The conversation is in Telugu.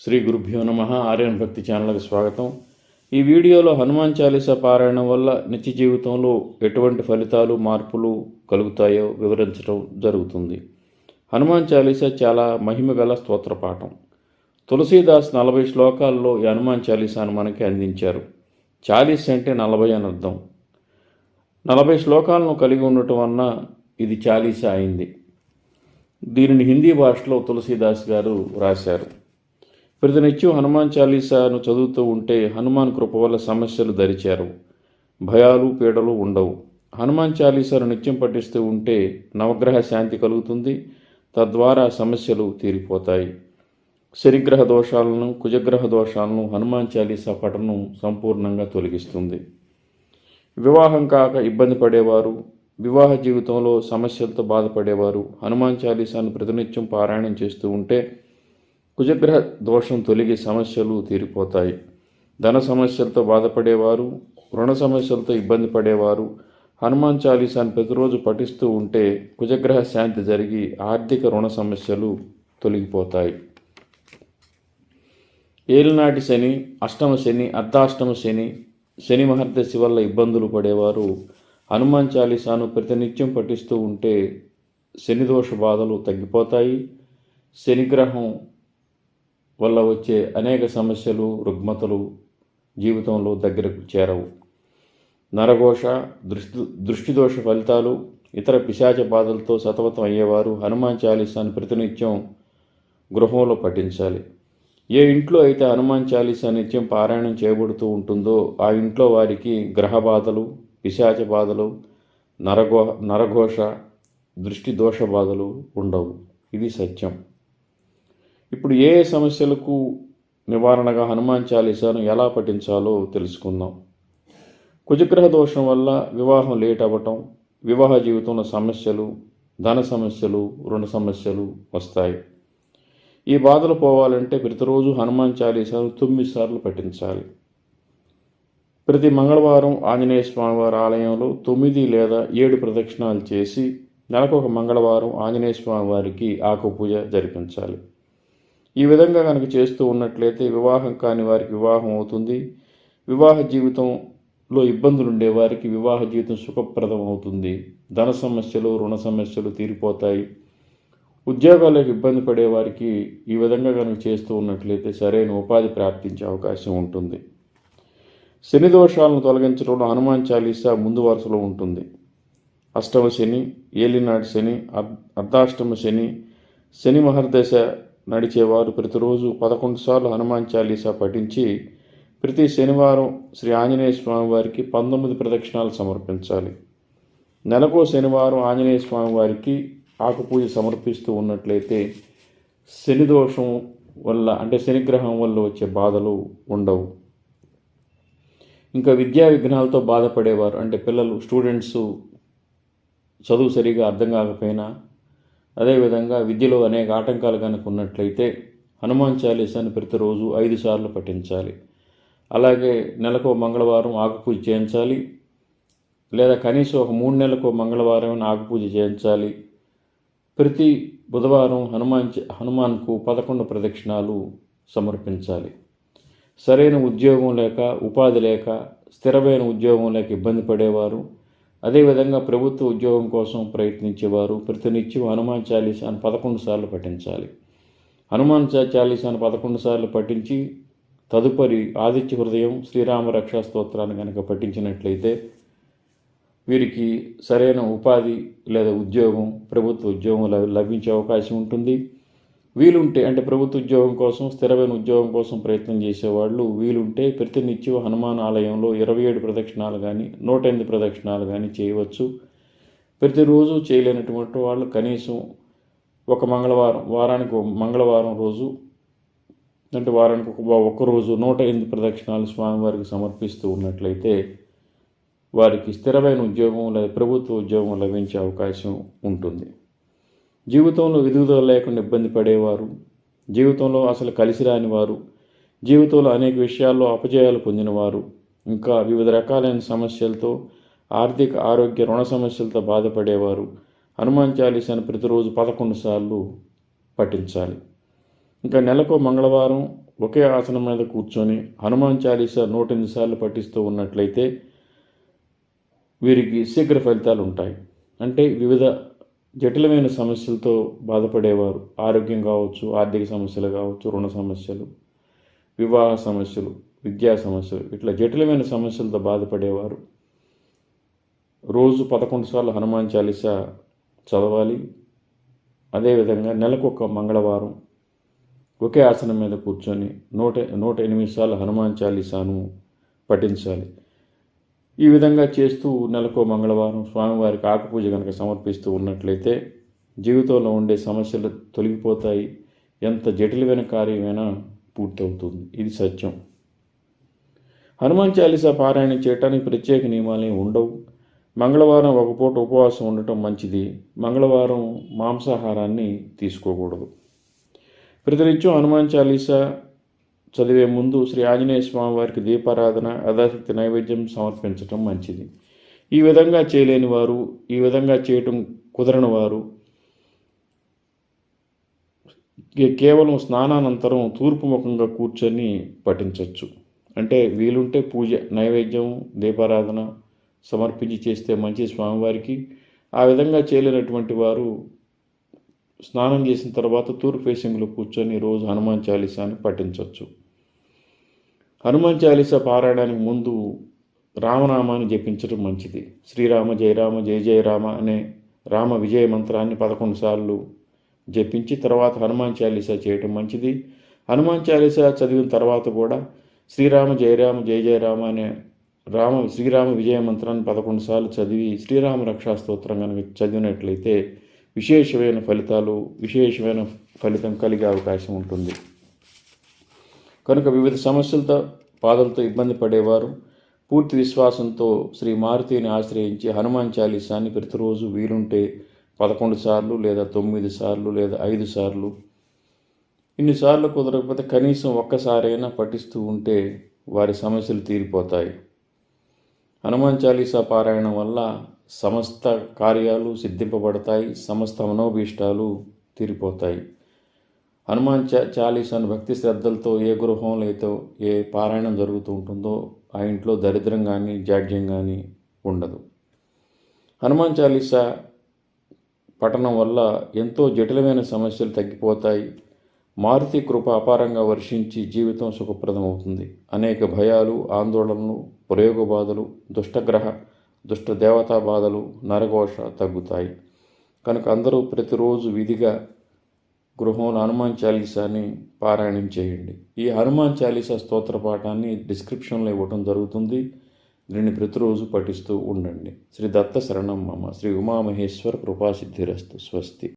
శ్రీ గురుభ్యో నమ ఆర్యన్ భక్తి ఛానల్కి స్వాగతం. ఈ వీడియోలో హనుమాన్ చాలీసా పారాయణం వల్ల నిత్య జీవితంలో ఎటువంటి ఫలితాలు మార్పులు కలుగుతాయో వివరించడం జరుగుతుంది. హనుమాన్ చాలీసా చాలా మహిమ గల స్తోత్ర పాఠం. తులసీదాస్ నలభై శ్లోకాల్లో ఈ హనుమాన్ చాలీసాను మనకి అందించారు. చాలీస్ అంటే నలభై అని అర్థం. నలభై శ్లోకాలను కలిగి ఉండటం వలన ఇది చాలీసా అయింది. దీనిని హిందీ భాషలో తులసీదాస్ గారు రాశారు. ప్రతినిత్యం హనుమాన్ చాలీసాను చదువుతూ ఉంటే హనుమాన్ కృప వల్ల సమస్యలు దరిచారు భయాలు పీడలు ఉండవు. హనుమాన్ చాలీసాను నిత్యం పఠిస్తూ ఉంటే నవగ్రహ శాంతి కలుగుతుంది. తద్వారా సమస్యలు తీరిపోతాయి. శనిగ్రహ దోషాలను కుజగ్రహ దోషాలను హనుమాన్ చాలీసా పఠనం సంపూర్ణంగా తొలగిస్తుంది. వివాహం కాక ఇబ్బంది పడేవారు వివాహ జీవితంలో సమస్యలతో బాధపడేవారు హనుమాన్ చాలీసాను ప్రతినిత్యం పారాయణం చేస్తూ ఉంటే కుజగ్రహ దోషం తొలగి సమస్యలు తీరిపోతాయి. ధన సమస్యలతో బాధపడేవారు రుణ సమస్యలతో ఇబ్బంది పడేవారు హనుమాన్ చాలీసాను ప్రతిరోజు పఠిస్తూ ఉంటే కుజగ్రహ శాంతి జరిగి ఆర్థిక రుణ సమస్యలు తొలగిపోతాయి. ఏలినాటి శని అష్టమ శని అర్ధాష్టమ శని శని మహర్దశి వల్ల ఇబ్బందులు పడేవారు హనుమాన్ చాలీసాను ప్రతినిత్యం పఠిస్తూ ఉంటే శని దోష బాధలు తగ్గిపోతాయి. శనిగ్రహం వల్ల వచ్చే అనేక సమస్యలు రుగ్మతలు జీవితంలో దగ్గరకు చేరవు. నరఘోష దృష్టి దృష్టిదోష ఫలితాలు ఇతర పిశాచ బాధలతో సతమతం అయ్యేవారు హనుమాన్ చాలీసాను ప్రతినిత్యం గృహంలో పఠించాలి. ఏ ఇంట్లో అయితే హనుమాన్ చాలీసా నిత్యం పారాయణం చేయబడుతూ ఉంటుందో ఆ ఇంట్లో వారికి గ్రహ బాధలు పిశాచ బాధలు నరఘో నరఘోష దృష్టి దోష బాధలు ఉండవు. ఇది సత్యం. ఇప్పుడు ఏ ఏ సమస్యలకు నివారణగా హనుమాన్ చాలీసాను ఎలా పఠించాలో తెలుసుకుందాం. కుజగ్రహ దోషం వల్ల వివాహం లేట్ అవ్వటం వివాహ జీవితంలో సమస్యలు ధన సమస్యలు రుణ సమస్యలు వస్తాయి. ఈ బాధలు పోవాలంటే ప్రతిరోజు హనుమాన్ చాలీసాను తొమ్మిది సార్లు పఠించాలి. ప్రతి మంగళవారం ఆంజనేయ స్వామివారి ఆలయంలో తొమ్మిది లేదా ఏడు ప్రదక్షిణాలు చేసి నెలకు ఒక మంగళవారం ఆంజనేయ స్వామివారికి వారికి జరిపించాలి. ఈ విధంగా కనుక చేస్తూ ఉన్నట్లయితే వివాహం కాని వారికి వివాహం అవుతుంది. వివాహ జీవితంలో ఇబ్బందులు ఉండే వారికి వివాహ జీవితం సుఖప్రదం అవుతుంది. ధన సమస్యలు రుణ సమస్యలు తీరిపోతాయి. ఉద్యోగాలకు ఇబ్బంది పడే వారికి ఈ విధంగా కనుక చేస్తూ ఉన్నట్లయితే సరైన ఉపాధి ప్రాప్తించే అవకాశం ఉంటుంది. శని దోషాలను తొలగించడంలో హనుమాన్ చాలీసా ముందు వరుసలో ఉంటుంది. అష్టమ శని ఏలినాటి శని అర్ధాష్టమ శని శని మహర్దశ నడిచేవారు ప్రతిరోజు పదకొండు సార్లు హనుమాన్ చాలీసా పఠించి ప్రతి శనివారం శ్రీ ఆంజనేయ స్వామి వారికి పంతొమ్మిది ప్రదక్షిణాలు సమర్పించాలి. నెలకో శనివారం ఆంజనేయ స్వామి వారికి ఆకుపూజ సమర్పిస్తూ ఉన్నట్లయితే శని దోషం వల్ల అంటే శనిగ్రహం వల్ల వచ్చే బాధలు ఉండవు. ఇంకా విద్యా విఘ్నాలతో బాధపడేవారు అంటే పిల్లలు స్టూడెంట్స్ చదువు సరిగా అర్థం కాకపోయినా అదేవిధంగా విద్యలో అనేక ఆటంకాలు కనుక ఉన్నట్లయితే హనుమాన్ చాలీసాని ప్రతిరోజు ఐదు సార్లు పఠించాలి. అలాగే నెలకు మంగళవారం ఆకుపూజ చేయించాలి. లేదా కనీసం ఒక మూడు నెలలకు మంగళవారం ఆకుపూజ చేయించాలి. ప్రతి బుధవారం హనుమాన్ హనుమాన్కు పదకొండు ప్రదక్షిణాలు సమర్పించాలి. సరైన ఉద్యోగం లేక ఉపాధి లేక స్థిరమైన ఉద్యోగం లేక ఇబ్బంది పడేవారు అదేవిధంగా ప్రభుత్వ ఉద్యోగం కోసం ప్రయత్నించేవారు ప్రతినిత్యం హనుమాన్ చాలీసాను పదకొండు సార్లు పఠించాలి. హనుమాన్ చా- చాలీసాను పదకొండు సార్లు పఠించి తదుపరి ఆదిత్య హృదయం శ్రీరామ రక్షా స్తోత్రాన్ని కనుక పఠించినట్లయితే వీరికి సరైన ఉపాధి లేదా ఉద్యోగం ప్రభుత్వ ఉద్యోగం లభించే అవకాశం ఉంటుంది. వీలుంటే అంటే ప్రభుత్వ ఉద్యోగం కోసం స్థిరమైన ఉద్యోగం కోసం ప్రయత్నం చేసేవాళ్ళు వీలుంటే ప్రతినిత్యం హనుమాన్ ఆలయంలో ఇరవై ఏడు ప్రదక్షిణాలు కానీ నూట ఎనిమిది ప్రదక్షిణాలు కానీ చేయవచ్చు. ప్రతిరోజు చేయలేనటువంటి వాళ్ళు కనీసం ఒక మంగళవారం వారానికి మంగళవారం రోజు అంటే వారానికి ఒక ఒక్క రోజు నూట ఎనిమిది ప్రదక్షిణాలు స్వామివారికి సమర్పిస్తూ ఉన్నట్లయితే వారికి స్థిరమైన ఉద్యోగం లేదా ప్రభుత్వ ఉద్యోగం లభించే అవకాశం ఉంటుంది. జీవితంలో ఎదుగుదల లేకుండా ఇబ్బంది పడేవారు. జీవితంలో అసలు కలిసి రాని వారు జీవితంలో అనేక విషయాల్లో అపజయాలు పొందినవారు. ఇంకా వివిధ రకాలైన సమస్యలతో ఆర్థిక ఆరోగ్య రుణ సమస్యలతో బాధపడేవారు. హనుమాన్ చాలీసాను ప్రతిరోజు పదకొండు సార్లు పఠించాలి. ఇంకా నెలకు మంగళవారం ఒకే ఆసనం మీద కూర్చొని హనుమాన్ చాలీసా నూట ఎనిమిది సార్లు పఠిస్తూ ఉన్నట్లయితే వీరికి శీఘ్ర ఫలితాలు ఉంటాయి అంటే వివిధ జటిలమైన సమస్యలతో బాధపడేవారు. ఆరోగ్యం కావచ్చు ఆర్థిక సమస్యలు కావచ్చు రుణ సమస్యలు వివాహ సమస్యలు విద్యా సమస్యలు ఇట్లా జటిలమైన సమస్యలతో బాధపడేవారు. రోజు పదకొండు సార్లు హనుమాన్ చాలీసా చదవాలి. అదేవిధంగా నెలకొక మంగళవారం ఒకే ఆసనం మీద కూర్చొని నూట నూట ఎనిమిది సార్లు హనుమాన్ చాలీసాను పఠించాలి. ఈ విధంగా చేస్తూ నెలకో మంగళవారం స్వామివారికి ఆకుపూజ కనుక సమర్పిస్తూ ఉన్నట్లయితే జీవితంలో ఉండే సమస్యలు తొలగిపోతాయి. ఎంత జటిలమైన కార్యమైనా పూర్తవుతుంది. ఇది సత్యం. హనుమాన్ చాలీసా పారాయణ చేయటానికి ప్రత్యేక నియమాలు ఉండవు. మంగళవారం ఒక పూట ఉపవాసం ఉండటం మంచిది. మంగళవారం మాంసాహారాన్ని తీసుకోకూడదు. ప్రతినిత్యం హనుమాన్ చాలీసా చదివే ముందు శ్రీ ఆంజనేయ స్వామి వారికి దీపారాధన అదాశక్తి నైవేద్యం సమర్పించటం మంచిది. ఈ విధంగా చేయలేని వారు ఈ విధంగా చేయటం కుదరని వారు కేవలం స్నానానంతరం తూర్పు ముఖంగా కూర్చొని పఠించవచ్చు అంటే వీలుంటే పూజ నైవేద్యం దీపారాధన సమర్పించి చేస్తే మంచి స్వామివారికి. ఆ విధంగా చేయలేనటువంటి వారు స్నానం చేసిన తర్వాత తూర్పు ఫేసింగ్లో కూర్చొని రోజు హనుమాన్ చాలీసాని పఠించవచ్చు హనుమాన్ చాలీసా పారాయణానికి ముందు రామనామాన్ని జపించడం మంచిది. శ్రీరామ జయరామ జయ జయరామ అనే రామ విజయ మంత్రాన్ని పదకొండు సార్లు జపించి తర్వాత హనుమాన్ చాలీసా చేయటం మంచిది. హనుమాన్ చాలీసా చదివిన తర్వాత కూడా శ్రీరామ జయరామ జయ జయ రామ అనే రామ శ్రీరామ విజయ మంత్రాన్ని పదకొండు సార్లు చదివి శ్రీరామ రక్షా స్తోత్రం కనుక చదివినట్లయితే విశేషమైన ఫలితాలు విశేషమైన ఫలితం కలిగే అవకాశం ఉంటుంది. కనుక వివిధ సమస్యలతో బాధలతో ఇబ్బంది పడేవారు పూర్తి విశ్వాసంతో శ్రీ మారుతిని ఆశ్రయించి హనుమాన్ చాలీసాన్ని ప్రతిరోజు వీలుంటే పదకొండు సార్లు లేదా తొమ్మిది సార్లు లేదా ఐదు సార్లు ఇన్నిసార్లు కుదరకపోతే కనీసం ఒక్కసారైనా పఠిస్తూ ఉంటే వారి సమస్యలు తీరిపోతాయి. హనుమాన్ చాలీసా పారాయణం వల్ల సమస్త కార్యాలు సిద్ధింపబడతాయి సమస్త మనోభీష్టాలు తీరిపోతాయి. హనుమాన్ చా చాలీసాను భక్తి శ్రద్ధలతో ఏ గృహంలో అయితే ఏ పారాయణం జరుగుతూ ఉంటుందో ఆ ఇంట్లో దరిద్రం కానీ జాడ్యం కానీ ఉండదు. హనుమాన్ చాలీసా పఠనం వల్ల ఎంతో జటిలమైన సమస్యలు తగ్గిపోతాయి. మారుతి కృప అపారంగా వర్షించి జీవితం సుఖప్రదమవుతుంది. అనేక భయాలు ఆందోళనలు ప్రయోగ బాధలు దుష్టగ్రహ దుష్ట దేవతా బాధలు నరఘోష తగ్గుతాయి. కనుక అందరూ ప్రతిరోజు విధిగా గృహంలో హనుమాన్ చాలీసాని పారాయణం చేయండి. ఈ హనుమాన్ చాలీసా స్తోత్ర పాఠాన్ని డిస్క్రిప్షన్లో ఇవ్వటం జరుగుతుంది. దీన్ని ప్రతిరోజు పఠిస్తూ ఉండండి. శ్రీ దత్త శరణం మమ. శ్రీ ఉమామహేశ్వర కృపాసిద్ధిరస్తు. స్వస్తి.